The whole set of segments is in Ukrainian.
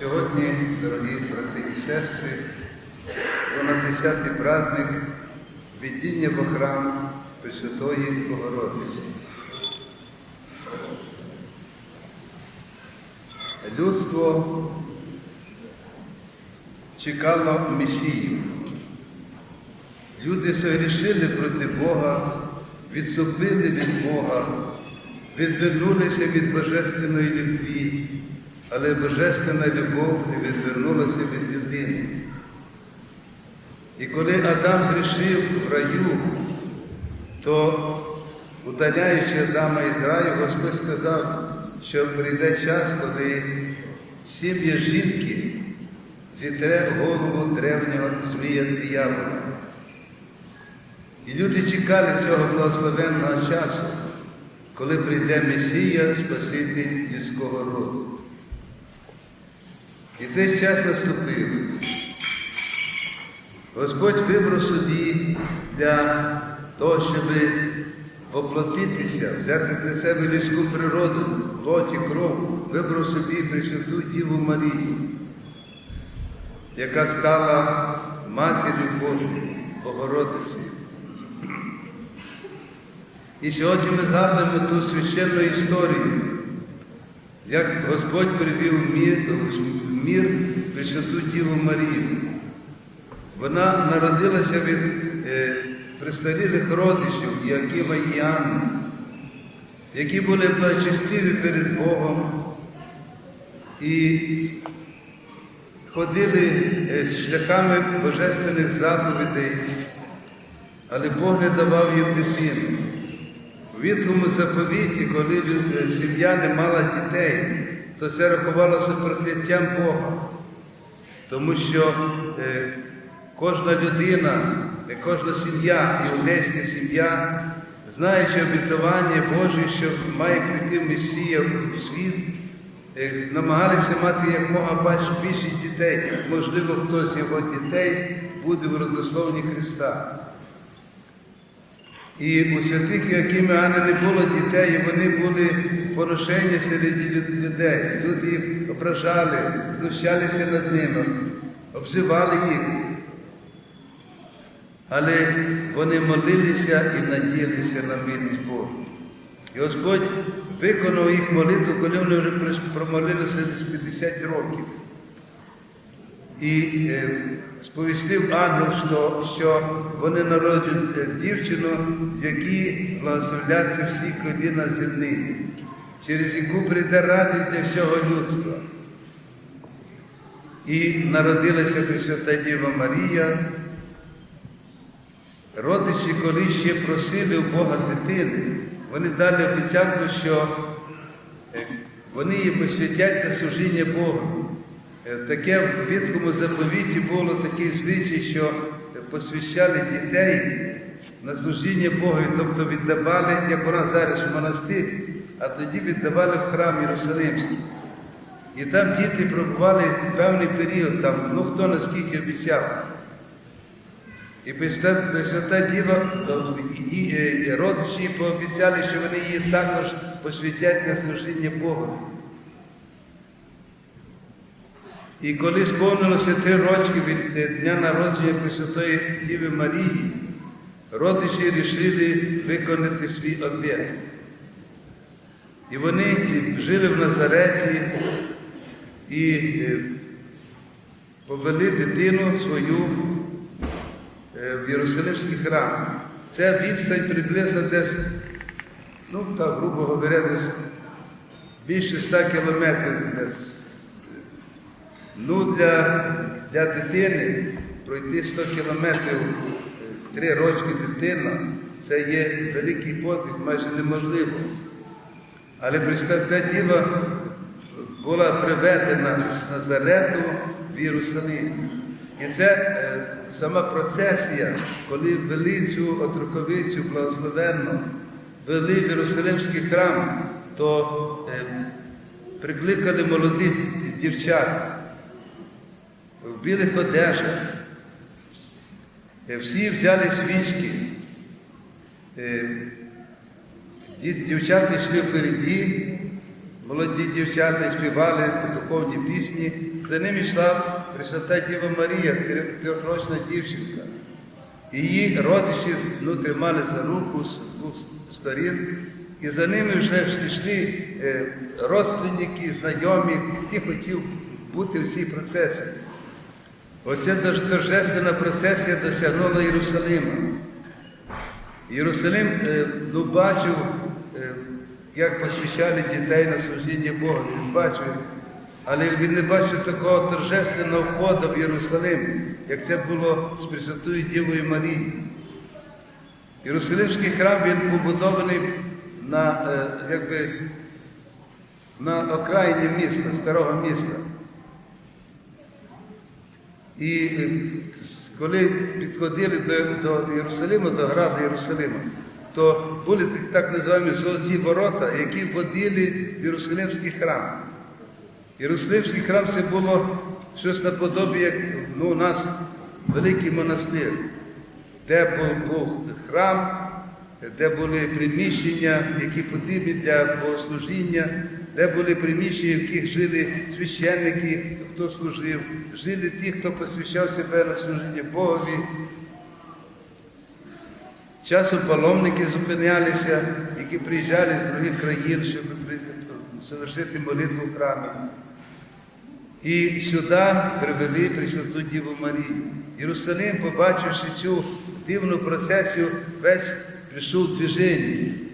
Сьогодні, дорогі брати і сестри, понад 10-й праздник віддіння в храм Пресвятої Богородиці. Людство чекало Месію. Люди согрішили проти Бога, відступили від Бога, відвернулися від божественної любві, але божественна любов відвернулася від людини. І коли Адам зрішив в раю, то удаляючи Адама із раю, Господь сказав, що прийде час, коли сім'я жінки зітре голову древнього змія диявола. І люди чекали цього благословенного часу, коли прийде Месія Спаситель людського роду. І цей час наступив. Господь вибрав собі для того, щоб воплотитися, взяти для себе людську природу, плоть і кров, вибрав собі Пресвяту Діву Марію, яка стала матір'ю Божою, Богородицею. І сьогодні ми згадуємо ту священну історію, як Господь привів мір, мір Пресвяту Діву Марію. Вона народилася від е, престарілих родичів Якима і Анни, які були благочестиві перед Богом і ходили е, шляхами божественних заповідей, але Бог не давав їм дитину. У Віткому заповіті, коли сім'я не мала дітей, то це рахувалося прокляттям Бога. Тому що е, кожна людина, е, кожна сім'я, іудейська сім'я, знаючи обітування Боже, що має прийти Месія в світ, е, намагалися мати якомога більш- більше дітей. Можливо, хтось з його дітей буде в родословні Христа. І у святих Анни не було дітей, і вони були поношені серед людей. Люди їх ображали, знущалися над ними, обзивали їх. Але вони молилися і надіялися на милість Божу. І Господь виконав їх молитву, коли вони вже промолилися десь 50 років. І е, сповістив ангел, що, вони народять е, дівчину, в якій благословляться всі коліна земні, через яку прийде радість для всього людства. І народилася Пресвята Діва Марія. Родичі, коли ще просили у Бога дитини, вони дали обіцянку, що е, вони її посвятять на служіння Богу. Е, Таке в відкому заповіті було такий звичай, що посвящали дітей на служіння Богу, тобто віддавали, як нас зараз в монастир, а тоді віддавали в храм Єрусалимський. І там діти пробували певний період, там, ну хто наскільки обіцяв. І Пресвята Діва, і родичі пообіцяли, що вони її також посвятять на служіння Богу. І коли сповнилося три роки від дня народження Пресвятої Діви Марії, родичі рішили виконати свій обід. І вони жили в Назареті і е, повели дитину свою е, в Єрусалимський храм. Це відстань приблизно десь, ну так, грубо говоря, десь більше 100 кілометрів десь. Ну, для, для дитини пройти 100 кілометрів е, три рочки дитина, це є великий подвиг, майже неможливо. Але Пресвята Діва була приведена з Назарету в Єрусалим. І це е, сама процесія, коли вели цю отруковицю благословенну, вели в Єрусалимський храм, то е, прикликали молодих дівчат в білих одежах. Е, Всі взяли свічки. Е, Дівчата йшли впереді, молоді дівчата співали духовні пісні, за ним йшла Пресвята Діва Марія, трьохрочна дівчинка. Її родичі ну, тримали за руку з двох сторін, і за ними вже йшли е, родственники, знайомі, ті хотів бути в цій процесі. Оця торжественна процесія досягнула Єрусалима. Єрусалим е, ну, бачив, е, як посвящали дітей на служіння Бога. Він бачив, але він не бачив такого торжественного входу в Єрусалим, як це було з Пресвятою Дівою Марією. Єрусалимський храм він побудований на, е, якби, на окраїні міста, старого міста. І е, коли підходили до, до Єрусалиму, до граду Єрусалима, то були так, так називаємо золоті ворота, які вводили в Єрусалимський храм. Єрусалимський храм це було щось наподобі, як ну, у нас великий монастир, де був, був храм, де були приміщення, які потрібні для богослужіння, де були приміщення, в яких жили священники, хто служив, жили ті, хто посвящав себе на служіння Богові. Часом паломники зупинялися, які приїжджали з других країн, щоб совершити молитву в храмі. І сюди привели Пресвяту Діву Марію. Єрусалим, побачивши цю дивну процесію, весь прийшов в движення.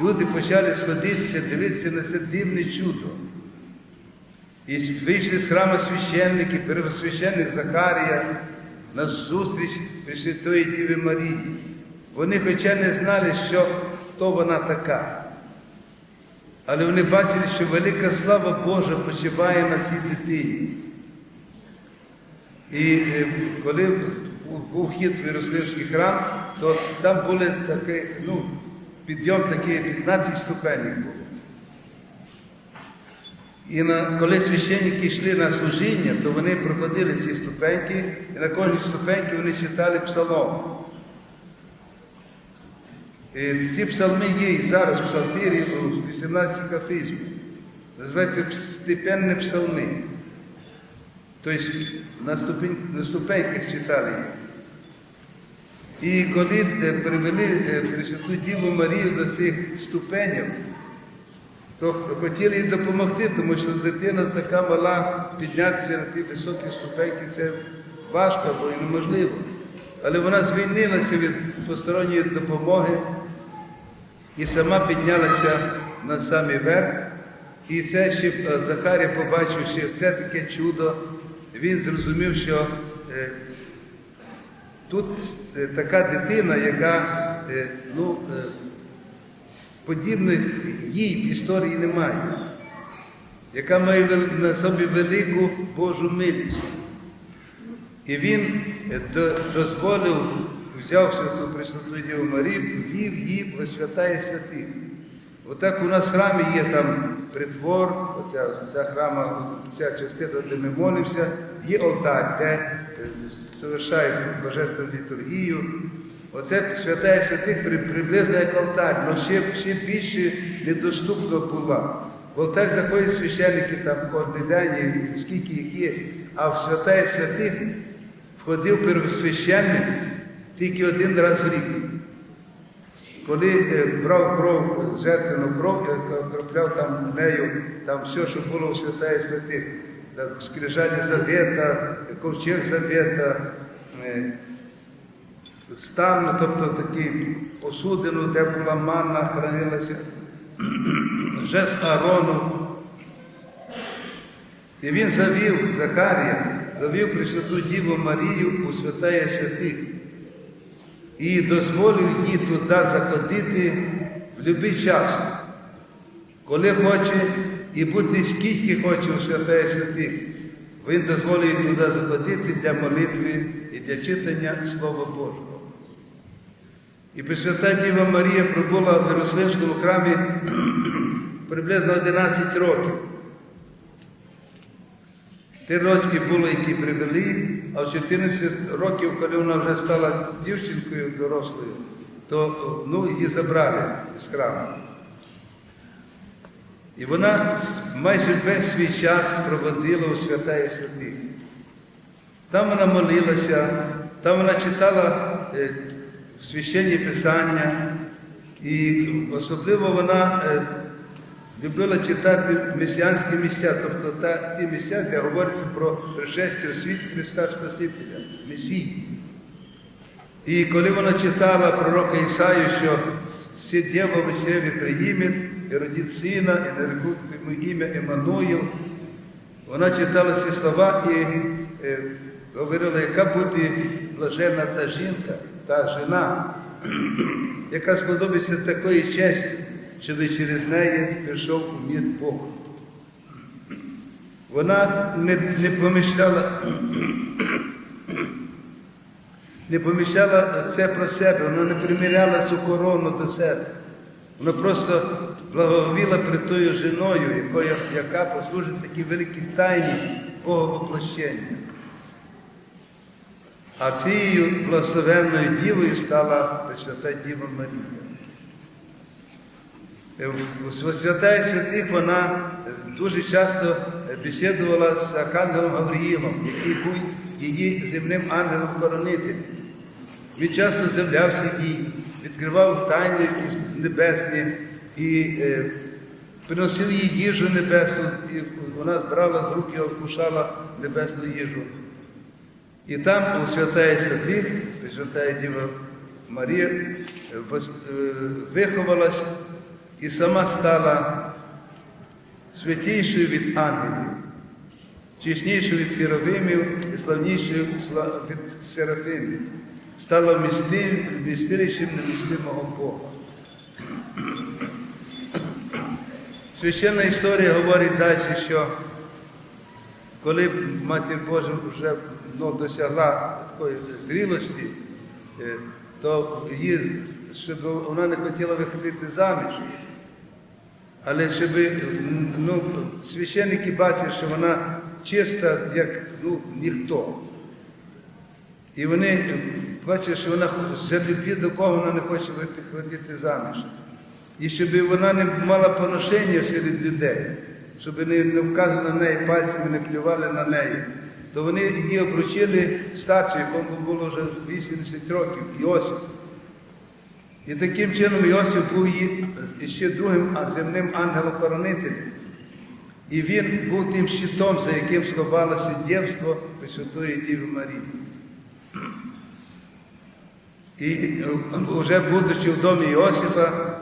Люди почали сходитися, дивитися на це дивне чудо. І вийшли з храму священники, первосвященник Захарія на зустріч Пресвятої Діви Марії. Вони хоча не знали, що, хто вона така. Але вони бачили, що велика слава Божа почиває на цій дитині. І е, коли був вхід в Єрусалимський храм, то там були такі, ну, підйом такий 15 ступенів було. І на, коли священники йшли на служіння, то вони проходили ці ступеньки, і на кожній ступеньці вони читали псалом. І ці псалми є і зараз в псалтирі у 18 кафізмі. Називається степенні псалми. Тобто на ступеньках читали їх. І коли е, привели е, Пресвяту Діву Марію до цих ступенів, то хотіли їй допомогти, тому що дитина така мала піднятися на ті високі ступеньки, це важко або і неможливо. Але вона звільнилася від посторонньої допомоги і сама піднялася на самий верх. І це ще е, Захарія, побачивши це таке чудо, він зрозумів, що тут е, така дитина, яка е, ну, е, подібних їй в історії немає, яка має на собі велику Божу милість. І він дозволив, взяв святу Пресвяту Діву Марію, ввів її в святая святих. Отак у нас в храмі є там притвор, оця, ця храма, ця частина, де ми молимося, є алтар, де совершають божественну літургію. Оце святая святих приблизно як алтар, але ще, ще більше недоступно була. В алтар заходять священники там кожен день, скільки їх є, а в святая святих входив первосвященник тільки один раз в рік. Коли е, брав кров, жертвену кров, е, окропляв там нею, там все, що було у святая святих, там скрижалі завета, ковчег завета, е, стан, тобто такі посудину, де була манна, хранилася, жест Аарону. І він завів Захарія, завів Пресвяту Діву Марію у святая святих. І дозволив їй туди заходити в будь-який час, коли хоче, і бути скільки хоче у святая святих. Він дозволив їй туди заходити для молитви і для читання Слова Божого. І Пресвята Діва Марія пробула в Єрусалимському храмі приблизно 11 років. Три роки було, які привели, а в 14 років, коли вона вже стала дівчинкою дорослою, то ну, її забрали з храму. І вона майже весь свій час проводила у свята і святих. Там вона молилася, там вона читала е, священні писання, і особливо вона е, любила читати месіанські місця, тобто та, ті місця, де говориться про пришестя у світ Христа Спасителя, Месії. І коли вона читала пророка Ісаю, що «Се дєва в чреві приїме, і родить сина, і нарекуть йому ім'я Еммануїл», вона читала ці слова і е, говорила, яка буде блаженна та жінка, та жена, яка сподобається такої честі, щоб через неї прийшов у мір Бог. Вона не, не помішляла не поміщала це про себе, вона не приміряла цю корону до себе. Вона просто благовіла перед тою жіною, яка послужить такій великій тайні Боговоплощення. А цією благословенною дівою стала Пресвята Діва Марія. Е, свята і святих вона дуже часто бесідувала з Архангелом Гавриїлом, який був її земним ангелом-хоронителем. Він часто з'являвся їй, відкривав тайни небесні і е, приносив їй їжу небесну, і вона збирала з рук і вкушала небесну їжу. І там у святая святих, святая Діва Марія е, виховалась і сама стала святішою від ангелів, чеснішою від херовимів і славнішою від серафимів. Стала вмістилищем немістимого Бога. Священна історія говорить далі, що коли Матір Божа вже ну, досягла такої зрілості, е, то її, щоб вона не хотіла виходити заміж. Але щоб ну, священники бачать, що вона чиста, як ну, ніхто. І вони бачать, що вона з любві до Бога вона не хоче ходити заміж. І щоб вона не мала поношення серед людей, щоб не, не вказували на неї пальцями, не клювали на неї, то вони її обручили старшою, якому було вже 80 років, Йосип. І таким чином Йосип був її ще другим земним ангелом-хоронителем. І він був тим щитом, за яким сховалося дівство Пресвятої Діви Марії. І вже будучи в домі Іосифа,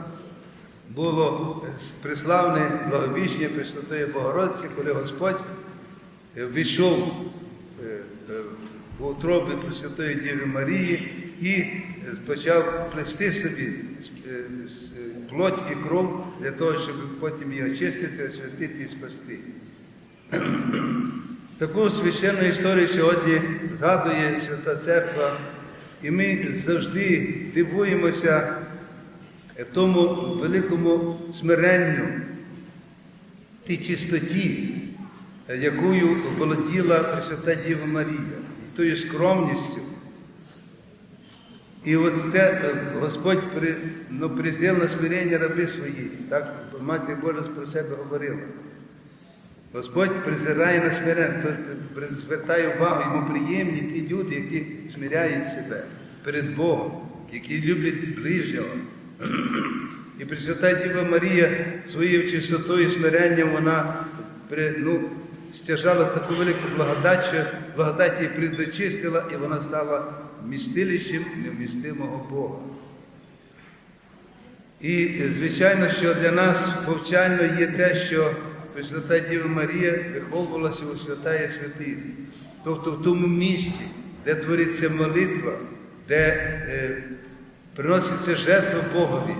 було приславне благовіщення Пресвятої Богородиці, коли Господь е, війшов е, е, в утроби Пресвятої Діви Марії і почав плести собі плоть і кров для того, щоб потім її очистити, освятити і спасти. Таку священну історію сьогодні згадує Свята Церква, і ми завжди дивуємося тому великому смиренню, тій чистоті, якою володіла Пресвята Діва Марія, і тою скромністю. І от це е, Господь ну, призяв на смирення раби свої, так Матір Божа про себе говорила. Господь призирає на смирення, звертає увагу, йому приємні ті люди, які смиряють себе перед Богом, які люблять ближнього. І Пресвята Діва Марія своєю чистотою і смиренням вона ну, стяжала таку велику благодать, що благодать її предочистила, і вона стала вмістилищем невмістимого Бога. І звичайно, що для нас повчально є те, що Пресвята Діва Марія виховувалася у свята і святих, тобто в тому місці, де твориться молитва, де е, приноситься жертва Богові.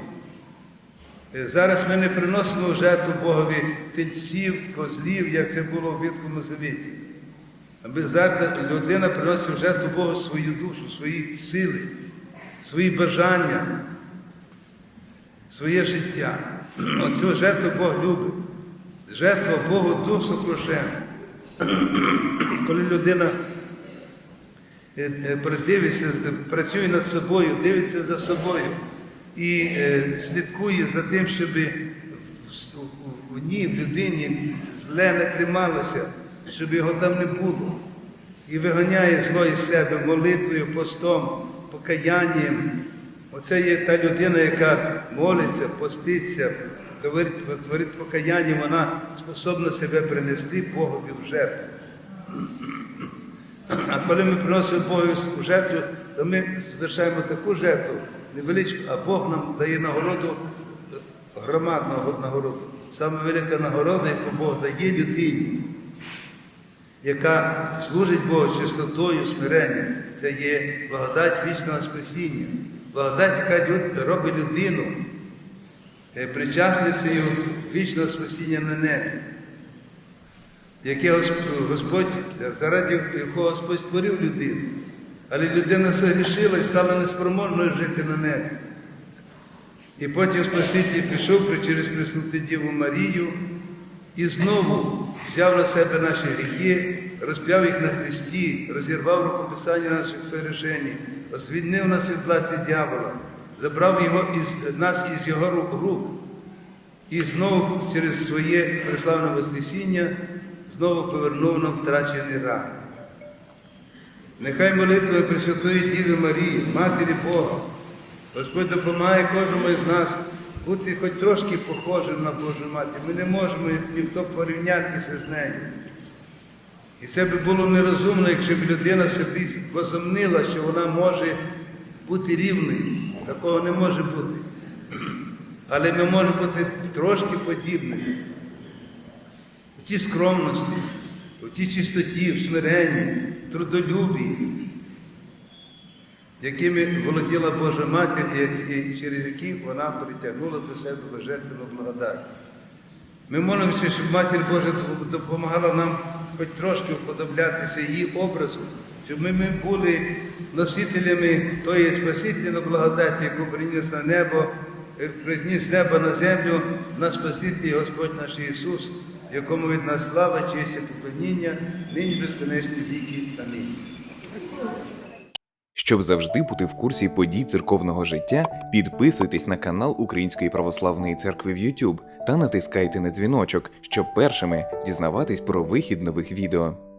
Е, Зараз ми не приносимо жертву Богові тельців, козлів, як це було в Віткому Завіті. Аби зараз людина приносить жертву Богу свою душу, свої сили, свої бажання, своє життя. Оцю жертву Бог любить. Жертва Богу душу крошена. Коли людина е, е, придивиться, працює над собою, дивиться за собою і е, слідкує за тим, щоб в ній, в людині, зле не трималося, щоб його там не було. І виганяє зло із себе молитвою, постом, покаянням. Оце є та людина, яка молиться, поститься, творить, творить покаяння, вона способна себе принести Богові в жертву. А коли ми приносимо Богові в жертву, то ми звершаємо таку жертву невеличку, а Бог нам дає нагороду, громадну нагороду. Саме велика нагорода, яку Бог дає людині, яка служить Богу чистотою, смиренням. Це є благодать вічного спасіння. Благодать, яка робить людину причасницею вічного спасіння на небі яке Господь, заради якого Господь створив людину. Але людина загрішила і стала неспроможною жити на небі. І потім Спаситель при- через Преснуту Діву Марію і знову взяв на себе наші гріхи, розп'яв їх на хресті, розірвав рукописання наших согрішень, звільнив нас від власті дьявола, забрав його із, нас із його рук, рук і знову через своє преславне Воскресіння знову повернув нам втрачений рай. Нехай молитва Пресвятої Діви Марії, Матері Бога, Господь допомагає кожному із нас бути хоч трошки похожим на Божу Матір. Ми не можемо ніхто порівнятися з нею. І це би було нерозумно, якщо б людина собі возомнила, що вона може бути рівною. Такого не може бути. Але ми можемо бути трошки подібними. У тій скромності, у тій чистоті, в смиренні, трудолюбі, якими володіла Божа Матір і через які вона притягнула до себе божественну благодать. Ми молимося, щоб Матір Божа допомагала нам хоч трошки вподоблятися її образу, щоб ми, були носителями тої спасительної благодаті, яку приніс на небо, е, приніс з неба на землю наш Спаситель Господь наш Ісус, якому від нас слава, честь і поклоніння, нині безконечні віки. Амінь. Щоб завжди бути в курсі подій церковного життя, підписуйтесь на канал Української православної церкви в YouTube та натискайте на дзвіночок, щоб першими дізнаватись про вихід нових відео.